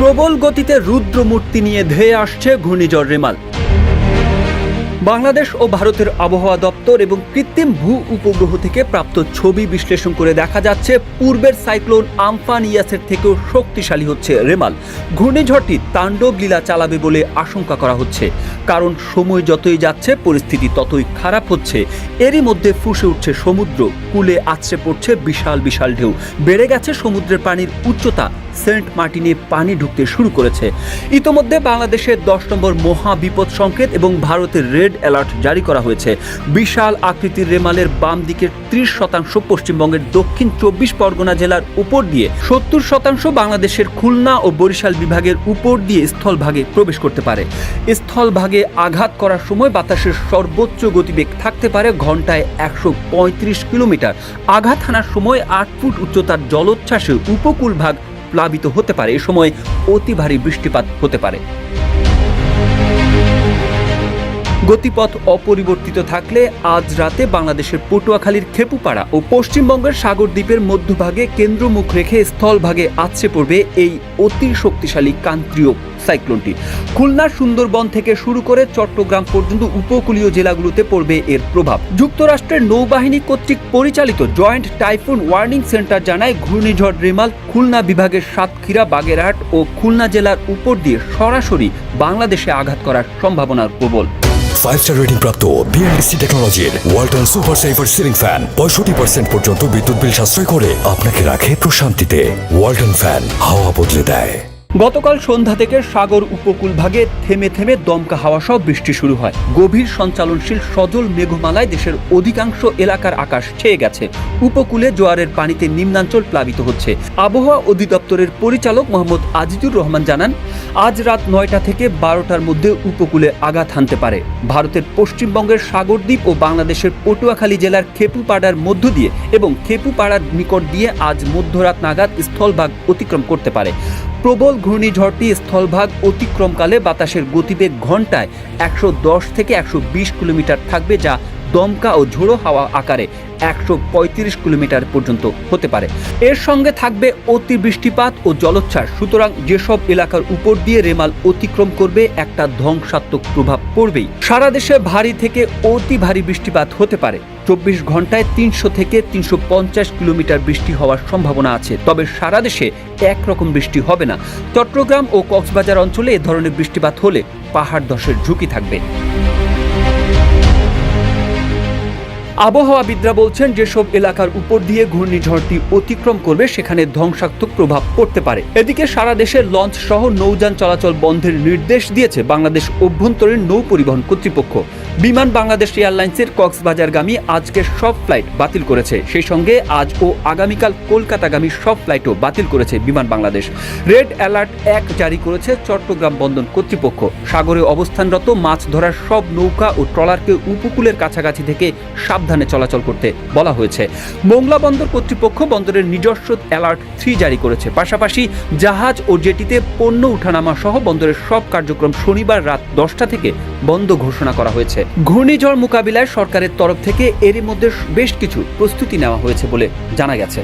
প্রবল গতিতে রুদ্রমূর্তি নিয়ে ধেয়ে আসছে ঘূর্ণিঝড় রেমাল। বাংলাদেশ ও ভারতের আবহাওয়া দপ্তর এবং কৃত্রিম ভূ উপগ্রহ থেকে প্রাপ্ত ছবি বিশ্লেষণ করে দেখা যাচ্ছে, পূর্বের সাইক্লোন আমফান ইয়াসের থেকেও শক্তিশালী হচ্ছে রেমাল। ঘূর্ণিঝড়টি তাণ্ডব লীলা চালাবে বলে আশঙ্কা করা হচ্ছে। কারণ সময় যতই যাচ্ছে, পরিস্থিতি ততই খারাপ হচ্ছে। এরই মধ্যে ফুসে উঠছে সমুদ্র, কূলে আছড়ে পড়ছে বিশাল বিশাল ঢেউ। বেড়ে গেছে সমুদ্রের পানির উচ্চতা, সেন্ট মার্টিনে পানি ঢুকতে শুরু করেছে। ইতোমধ্যে বাংলাদেশের দশ নম্বর মহা বিপদ সংকেত এবং ভারতের রেড অ্যালার্ট জারি করা হয়েছে। বিশাল আকৃতির রেমালের বাম দিকের ত্রিশ শতাংশ পশ্চিমবঙ্গের দক্ষিণ চব্বিশ পরগনা জেলার উপর দিয়ে সত্তর শতাংশ বাংলাদেশের খুলনা ও বরিশাল বিভাগের উপর দিয়ে স্থলভাগে প্রবেশ করতে পারে। স্থলভাগে আঘাত করার সময় বাতাসের সর্বোচ্চ গতিবেগ থাকতে পারে ঘন্টায় একশো পঁয়ত্রিশ কিলোমিটার। আঘাত হানার সময় আট ফুট উচ্চতার জলোচ্ছ্বাসে উপকূল ভাগ প্লাবিত হতে পারে। এ সময় অতি ভারী বৃষ্টিপাত হতে পারে। গতিপথ অপরিবর্তিত থাকলে আজ রাতে বাংলাদেশের পটুয়াখালীর খেপুপাড়া ও পশ্চিমবঙ্গের সাগর দ্বীপের মধ্যভাগে কেন্দ্রমুখ রেখে স্থলভাগে আছড়ে পড়বে এই অতি শক্তিশালী কান্ত্রীয় সাইক্লোনটি। খুলনা সুন্দরবন থেকে শুরু করে চট্টগ্রাম পর্যন্ত উপকূলীয় জেলাগুলোতে পড়বে এর প্রভাব। যুক্তরাষ্ট্রের নৌবাহিনী কর্তৃক পরিচালিত জয়েন্ট টাইফুন ওয়ার্নিং সেন্টার জানায় ঘূর্ণিঝড় রেমাল খুলনা বিভাগের সাতক্ষীরা, বাগেরহাট ও খুলনা জেলার উপর দিয়ে সরাসরি বাংলাদেশে আঘাত করার সম্ভাবনা প্রবল। ফাইভ স্টার রেটিং প্রাপ্ত বিএনডিসি টেকনোলজির Walton super saver ceiling fan পঁয়ষট্টি পার্সেন্ট পর্যন্ত বিদ্যুৎ বিল সাশ্রয় করে আপনাকে রাখে প্রশান্তিতে। ওয়ালটন ফ্যান হাওয়া বদলে দেয়। গতকাল সন্ধ্যা থেকে সাগর উপকূল ভাগে থেমে থেমে দমকা হাওয়া সহ বৃষ্টি শুরু হয়। গভীর সঞ্চালনশীল সজল মেঘমালায় দেশের অধিকাংশ এলাকার আকাশ ছেয়ে গেছে। উপকূলে জোয়ারের পানিতে নিম্নাঞ্চল প্লাবিত হচ্ছে। আবহাওয়া অধিদপ্তরের পরিচালক মোহাম্মদ আজিজুর রহমান জানান আজ রাত নয়টা থেকে বারোটার মধ্যে উপকূলে আঘাত হানতে পারে। ভারতের পশ্চিমবঙ্গের সাগরদ্বীপ ও বাংলাদেশের পটুয়াখালী জেলার খেপুপাড়ার মধ্য দিয়ে এবং খেপুপাড়ার নিকট দিয়ে আজ মধ্যরাত নাগাদ স্থলভাগ অতিক্রম করতে পারে। প্রবল ঘূর্ণিঝড়টি স্থলভাগ অতিক্রমকালে বাতাসের গতিবেগ ঘন্টায় একশো দশ থেকে একশো বিশ কিলোমিটার থাকবে, যা দমকা ও ঝোড়ো হাওয়া আকারে একশো পঁয়ত্রিশ কিলোমিটার পর্যন্ত হতে পারে। এর সঙ্গে থাকবে অতি বৃষ্টিপাত ও জলোচ্ছ্বাস। সুতরাং যেসব এলাকার উপর দিয়ে রেমাল অতিক্রম করবে, একটা ধ্বংসাত্মক প্রভাব পড়বেই। সারা দেশে ভারী থেকে অতি ভারী বৃষ্টিপাত হতে পারে। চব্বিশ ঘন্টায় তিনশো থেকে তিনশো পঞ্চাশ কিলোমিটার বৃষ্টি হওয়ার সম্ভাবনা আছে। তবে সারা দেশে একরকম বৃষ্টি হবে না। চট্টগ্রাম ও কক্সবাজার অঞ্চলে এ ধরনের বৃষ্টিপাত হলে পাহাড় ধসের ঝুঁকি থাকবে। আবহাওয়াবিদরা বলছেন, যেসব এলাকার উপর দিয়ে ঘূর্ণিঝড়টি অতিক্রম করবে, সেখানে ধ্বংসাত্মক প্রভাব পড়তে পারে। এদিকে সারা দেশে লঞ্চ সহ নৌযান চলাচল বন্ধের নির্দেশ দিয়েছে বাংলাদেশ অভ্যন্তরীণ নৌ পরিবহন কর্তৃপক্ষ। বিমান বাংলাদেশ এয়ারলাইন্সের কক্সবাজারগামী আজকের সব ফ্লাইট বাতিল করেছে। সেই সঙ্গে আজ ও আগামীকাল কলকাতাগামী সব ফ্লাইটও বাতিল করেছে বিমান বাংলাদেশ। রেড অ্যালার্ট এক জারি করেছে চট্টগ্রাম বন্দর কর্তৃপক্ষ। সাগরে অবস্থানরত মাছ ধরার সব নৌকা ও ট্রলারকে উপকূলের কাছাকাছি থেকে সাবধানে চলাচল করতে বলা হয়েছে। মোংলা বন্দর কর্তৃপক্ষ বন্দরের নিজস্ব অ্যালার্ট থ্রি জারি করেছে। পাশাপাশি জাহাজ ও জেটিতে পণ্য উঠানামা সহ বন্দরের সব কার্যক্রম শনিবার রাত দশটা থেকে বন্ধ ঘোষণা করা হয়েছে। ঘূর্ণিঝড় মোকাবিলায় সরকারের তরফ থেকে এরই মধ্যে বেশ কিছু প্রস্তুতি নেওয়া হয়েছে বলে জানা গেছে।